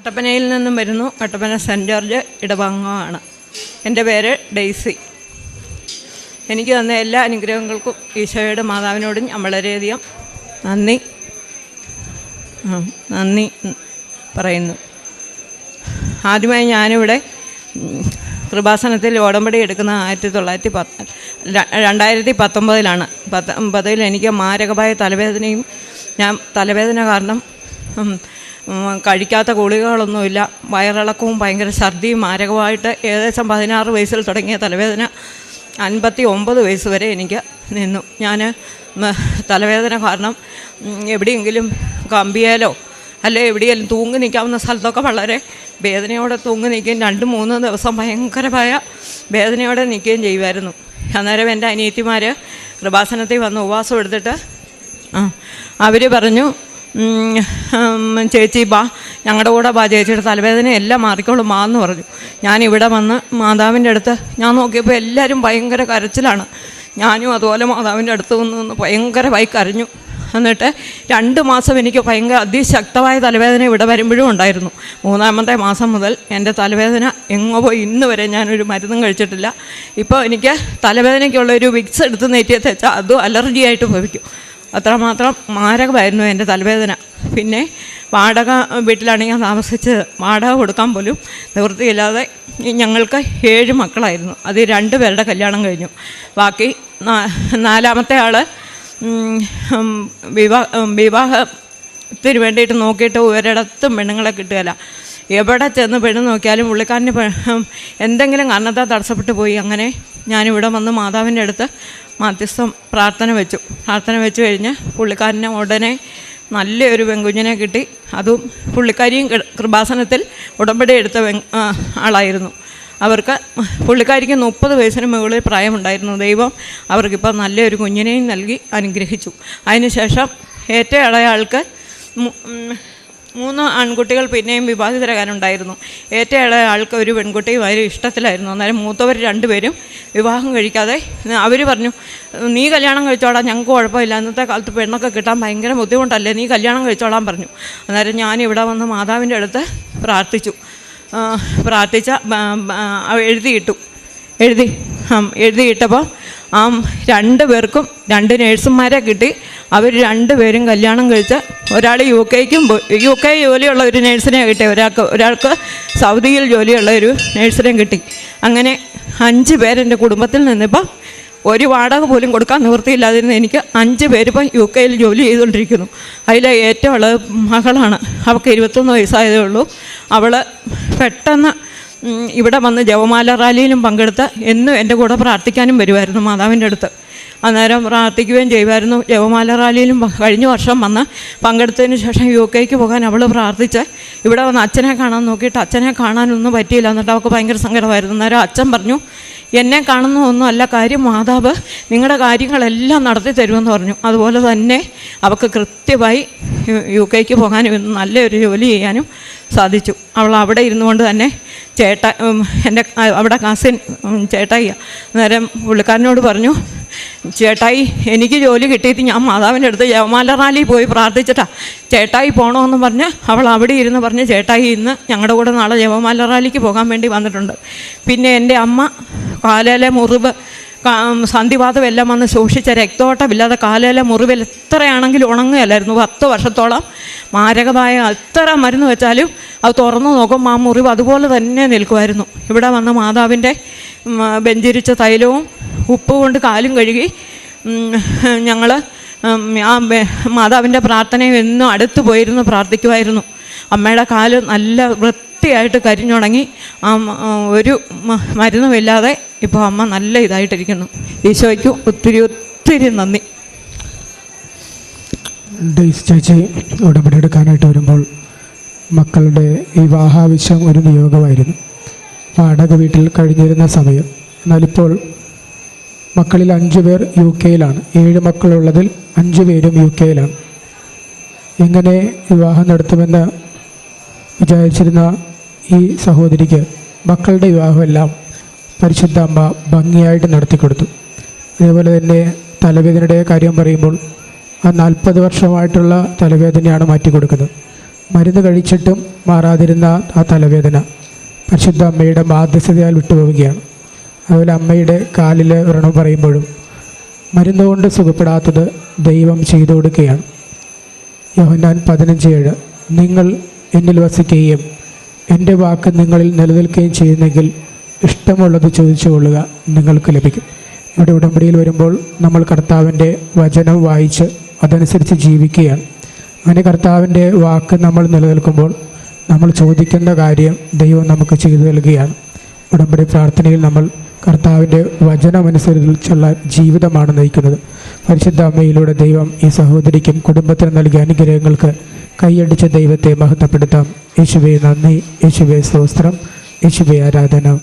കട്ടപ്പനയിൽ നിന്നും വരുന്നു കട്ടപ്പന സെന്റ് ജോർജ് ഇടവങ്ങമാണ് എന്റെ പേര് ഡെയ്സി. എനിക്ക് തന്ന എല്ലാ അനുഗ്രഹങ്ങൾക്കും ഈശോയുടെ മാതാവിനോടും ഞാൻ വളരെയധികം നന്ദി. നന്ദി പറയുന്നു. ആദ്യമായി ഞാനിവിടെ കൃപാസനത്തിൽ ഓടമ്പടി എടുക്കുന്ന ആയിരത്തി തൊള്ളായിരത്തി പത്ത് രണ്ടായിരത്തി പത്തൊമ്പതിലാണ് പത്തൊമ്പതിൽ എനിക്ക് മാരകമായ തലവേദനയും ഞാൻ തലവേദന കാരണം കഴിക്കാത്ത ഗുളികകളൊന്നുമില്ല. വയറിളക്കവും ഭയങ്കര ഛർദിയും മാരകമായിട്ട് ഏകദേശം പതിനാറ് വയസ്സിൽ തുടങ്ങിയ തലവേദന അൻപത്തി ഒമ്പത് വയസ്സ് വരെ എനിക്ക് നിന്നു. ഞാൻ തലവേദന കാരണം എവിടെയെങ്കിലും കമ്പിയാലോ അല്ലെ എവിടെയെങ്കിലും തൂങ്ങി നിൽക്കാവുന്ന സ്ഥലത്തൊക്കെ വളരെ വേദനയോടെ തൂങ്ങി നിൽക്കുകയും രണ്ട് മൂന്ന് ദിവസം ഭയങ്കരമായ വേദനയോടെ നിൽക്കുകയും ചെയ്യുമായിരുന്നു. അന്നേരം എന്റെ അനിയത്തിമാർ കൃപാസനത്തിൽ വന്ന് ഉപവാസം എടുത്തിട്ട് ആ അവർ പറഞ്ഞു ചേച്ചി ബാ ഞങ്ങളുടെ കൂടെ ബാ ചേച്ചിയുടെ തലവേദന എല്ലാം മാറിക്കോളും മാ എന്ന് പറഞ്ഞു. ഞാൻ ഇവിടെ വന്ന് മാതാവിന്റെ അടുത്ത് ഞാൻ നോക്കിയപ്പോൾ എല്ലാവരും ഭയങ്കര കരച്ചിലാണ്. ഞാനും അതുപോലെ മാതാവിന്റെ അടുത്ത് നിന്ന് നിന്ന് ഭയങ്കരമായി കരഞ്ഞു. എന്നിട്ട് രണ്ട് മാസം എനിക്ക് ഭയങ്കര അതിശക്തമായ തലവേദന ഇവിടെ വരുമ്പോഴും ഉണ്ടായിരുന്നു. മൂന്നാമത്തെ മാസം മുതൽ എന്റെ തലവേദന എങ്ങോ പോയി ഇന്ന് വരെ ഞാനൊരു മരുന്നും കഴിച്ചിട്ടില്ല. ഇപ്പോൾ എനിക്ക് തലവേദനയ്ക്കുള്ള ഒരു വിക്സ് എടുത്ത് നെറ്റിയെ തെച്ചാൽ അതും അലർജിയായിട്ട് ഭവിക്കും. അത്രമാത്രം മാരകമായിരുന്നു എന്റെ തലവേദന. പിന്നെ വാടക വീട്ടിലാണ് ഞാൻ താമസിച്ചത്. വാടക കൊടുക്കാൻ പോലും നിവൃത്തിയില്ലാതെ ഞങ്ങൾക്ക് ഏഴ് മക്കളായിരുന്നു. അത് രണ്ട് പേരുടെ കല്യാണം കഴിഞ്ഞു. ബാക്കി നാലാമത്തെ ആൾ വിവാഹ വിവാഹത്തിന് വേണ്ടിയിട്ട് നോക്കിയിട്ട് ഒരിടത്തും പെണ്ണുങ്ങളെ കിട്ടുകയില്ല. എവിടെ ചെന്ന് പെണ്ണ് നോക്കിയാലും പുള്ളിക്കാരന് എന്തെങ്കിലും കാരണത്താൽ തടസ്സപ്പെട്ടു പോയി. അങ്ങനെ ഞാനിവിടെ വന്ന് മാതാവിന്റെ അടുത്ത് മധ്യസ്ഥം പ്രാർത്ഥന വെച്ചു. പ്രാർത്ഥന വെച്ചു കഴിഞ്ഞ് പുള്ളിക്കാരനെ ഉടനെ നല്ലൊരു പെങ്കുഞ്ഞിനെ കിട്ടി. അതും പുള്ളിക്കാരിയും കൃപാസനത്തിൽ ഉടമ്പടി എടുത്ത ആളായിരുന്നു. അവർക്ക് പുള്ളിക്കാരിക്ക് മുപ്പത് വയസ്സിന് മുകളിൽ പ്രായമുണ്ടായിരുന്നു. ദൈവം അവർക്കിപ്പോൾ നല്ലൊരു കുഞ്ഞിനെയും നൽകി അനുഗ്രഹിച്ചു. അതിനുശേഷം ഏറ്റവും ഇളയ ആൾക്ക് മു- ഉം, മൂന്ന് ആൺകുട്ടികൾ പിന്നെയും വിവാഹിതരാകാനുണ്ടായിരുന്നു. ഏറ്റവും ഇളയ ആൾക്ക് ഒരു പെൺകുട്ടിയും അതിന് ഇഷ്ടത്തിലായിരുന്നു. അന്നേരം മൂത്തവർ രണ്ടുപേരും വിവാഹം കഴിക്കാതെ അവർ പറഞ്ഞു നീ കല്യാണം കഴിച്ചോളാം ഞങ്ങൾക്ക് കുഴപ്പമില്ല. ഇന്നത്തെ കാലത്ത് പെണ്ണൊക്കെ കിട്ടാൻ ഭയങ്കര ബുദ്ധിമുട്ടല്ലേ? നീ കല്യാണം കഴിച്ചോളാൻ പറഞ്ഞു. അന്നേരം ഞാൻ ഇവിടെ വന്ന് മാതാവിന്റെ അടുത്ത് പ്രാർത്ഥിച്ചു. പ്രാർത്ഥിച്ച എഴുതിയിട്ടു. എഴുതി എഴുതിയിട്ടപ്പോൾ ആ രണ്ട് പേർക്കും രണ്ട് നേഴ്സുമാരെ കിട്ടി. അവർ രണ്ടുപേരും കല്യാണം കഴിച്ച് ഒരാൾ യു കെക്കും യു കെ ജോലിയുള്ള ഒരു നേഴ്സിനെ കിട്ടി. ഒരാൾക്ക് ഒരാൾക്ക് സൗദിയിൽ ജോലിയുള്ള ഒരു നേഴ്സിനെ കിട്ടി. അങ്ങനെ അഞ്ച് പേരെന്റെ കുടുംബത്തിൽ നിന്നിപ്പോൾ ഒരു വാടക പോലും കൊടുക്കാൻ നിവൃത്തിയില്ലാതിരുന്ന എനിക്ക് അഞ്ച് പേരിപ്പം യു കെയിൽ ജോലി ചെയ്തുകൊണ്ടിരിക്കുന്നു. അതിലെ ഏറ്റവും ഉള്ളത് മകളാണ്. അവൾക്ക് ഇരുപത്തൊന്ന് വയസ്സായതേ ഉള്ളൂ. അവൾ പെട്ടെന്ന് ഇവിടെ വന്ന് ജവമാല റാലിയിലും പങ്കെടുത്ത് എന്നും എന്റെ കൂടെ പ്രാർത്ഥിക്കാനും വരുമായിരുന്നു മാതാവിന്റെ അടുത്ത്. അന്നേരം പ്രാർത്ഥിക്കുകയും ചെയ്യുമായിരുന്നു. ജവമാല റാലിയിലും കഴിഞ്ഞ വർഷം വന്ന് പങ്കെടുത്തതിന് ശേഷം യു കെക്ക് പോകാൻ അവൾ പ്രാർത്ഥിച്ച് ഇവിടെ വന്ന് അച്ഛനെ കാണാൻ നോക്കിയിട്ട് അച്ഛനെ കാണാനൊന്നും പറ്റിയില്ല എന്നിട്ട് അവൾക്ക് ഭയങ്കര സങ്കടമായിരുന്നു. അന്നേരം അച്ഛൻ പറഞ്ഞു എന്നെ കാണുന്ന ഒന്നുമല്ല കാര്യം മാതാവ് നിങ്ങളുടെ കാര്യങ്ങളെല്ലാം നടത്തി തരുമെന്ന് പറഞ്ഞു. അതുപോലെ തന്നെ അവൾക്ക് കൃത്യമായി യു- കെക്ക് പോകാനും നല്ലൊരു ജോലി ചെയ്യാനും സാധിച്ചു. അവൾ അവിടെ ഇരുന്നുകൊണ്ട് തന്നെ ചേട്ട എന്റെ അവിടെ കസിൻ ചേട്ടായി അന്നേരം പുള്ളിക്കാരനോട് പറഞ്ഞു ചേട്ടായി എനിക്ക് ജോലി കിട്ടിയിട്ട് ഞാൻ മാതാവിന്റെ അടുത്ത് ജവമാല റാലി പോയി പ്രാർത്ഥിച്ചിട്ടാ. ചേട്ടായി പോകണമെന്ന് പറഞ്ഞ് അവൾ അവിടെ ഇരുന്ന് പറഞ്ഞ് ചേട്ടായി ഇന്ന് ഞങ്ങളുടെ കൂടെ നാളെ ജവമാല റാലിക്ക് പോകാൻ വേണ്ടി വന്നിട്ടുണ്ട്. പിന്നെ എന്റെ അമ്മ കാലയിലെ മുറിവ് സന്ധിവാദം എല്ലാം വന്ന് സൂക്ഷിച്ച രക്തോട്ടമില്ലാതെ കാലയിലെ മുറിവിൽ എത്രയാണെങ്കിലും ഉണങ്ങുകയല്ലായിരുന്നു പത്ത് വർഷത്തോളം. മാരകമായ എത്ര മരുന്ന് വെച്ചാലും അത് തുറന്നു നോക്കും ആ മുറിവ് അതുപോലെ തന്നെ നിൽക്കുമായിരുന്നു. ഇവിടെ വന്ന മാതാവിന്റെ ബെഞ്ചിരിച്ച തൈലവും ഉപ്പ് കൊണ്ട് കാലും കഴുകി ഞങ്ങൾ ആ മാതാവിന്റെ പ്രാർത്ഥനയും എന്നും അടുത്ത് പോയിരുന്നു പ്രാർത്ഥിക്കുമായിരുന്നു. അമ്മയുടെ കാൽ നല്ല വൃത്തിയായിട്ട് കരിഞ്ഞുണങ്ങി ഒരു മരുന്നുമില്ലാതെ ഇപ്പോൾ അമ്മ നല്ല ഇതായിട്ടിരിക്കുന്നു. ഈശോയ്ക്ക് ഒത്തിരി ഒത്തിരി നന്ദി. ചേച്ചി ഉടമ്പടി എടുക്കാനായിട്ട് വരുമ്പോൾ മക്കളുടെ വിവാഹാവശ്യം ഒരു നിയോഗമായിരുന്നു. വാടക വീട്ടിൽ കഴിഞ്ഞിരുന്ന സമയം. എന്നാലിപ്പോൾ മക്കളിൽ അഞ്ചു പേർ യു കെയിലാണ്. ഏഴ് മക്കളുള്ളതിൽ അഞ്ചു പേരും യു കെയിലാണ്. എങ്ങനെ വിവാഹം നടത്തുമെന്ന് വിചാരിച്ചിരുന്ന ഈ സഹോദരിക്ക് മക്കളുടെ വിവാഹമെല്ലാം പരിശുദ്ധ അമ്മ ഭംഗിയായിട്ട് നടത്തിക്കൊടുത്തു അതേപോലെ തന്നെ തലവേദനയുടെ കാര്യം പറയുമ്പോൾ ആ നാൽപ്പത് വർഷമായിട്ടുള്ള തലവേദനയാണ് മാറ്റി കൊടുക്കുന്നത്. മരുന്ന് കഴിച്ചിട്ടും മാറാതിരുന്ന ആ തലവേദന പരിശുദ്ധ അമ്മയുടെ മാധ്യസ്ഥതയാൽ വിട്ടുപോവുകയാണ്. അതുപോലെ അമ്മയുടെ കാലിൽ വ്രണം പറയുമ്പോഴും മരുന്ന് കൊണ്ട് സുഖപ്പെടാത്തത് ദൈവം ചെയ്തു കൊടുക്കുകയാണ്. യോഹന്നാൻ ഏഴ് നിങ്ങൾ എന്നിൽ വസിക്കുകയും എന്റെ വാക്ക് നിങ്ങളിൽ നിലനിൽക്കുകയും ചെയ്യുന്നെങ്കിൽ ഇഷ്ടമുള്ളത് ചോദിച്ചു കൊള്ളുക നിങ്ങൾക്ക് ലഭിക്കും. ഇവിടെ ഉടമ്പടിയിൽ വരുമ്പോൾ നമ്മൾ കർത്താവിന്റെ വചനം വായിച്ച് അതനുസരിച്ച് ജീവിക്കുകയാണ്. അങ്ങനെ കർത്താവിന്റെ വാക്ക് നമ്മൾ നിലനിൽക്കുമ്പോൾ നമ്മൾ ചോദിക്കേണ്ട കാര്യം ദൈവം നമുക്ക് ചെയ്തു നൽകുകയാണ്. ഉടമ്പടി പ്രാർത്ഥനയിൽ നമ്മൾ കർത്താവിന്റെ വചനമനുസരിച്ചുള്ള ജീവിതമാണ് നയിക്കുന്നത്. പരിശുദ്ധ അമ്മയിലൂടെ ദൈവം ഈ സഹോദരിക്കും കുടുംബത്തിനും നൽകിയ അനുഗ്രഹങ്ങൾക്ക് കൈയടിച്ച ദൈവത്തെ മഹത്വപ്പെടുത്താം. യേശുവെ നന്ദി. യേശുവെ സ്തോത്രം. യേശുവെ ആരാധന.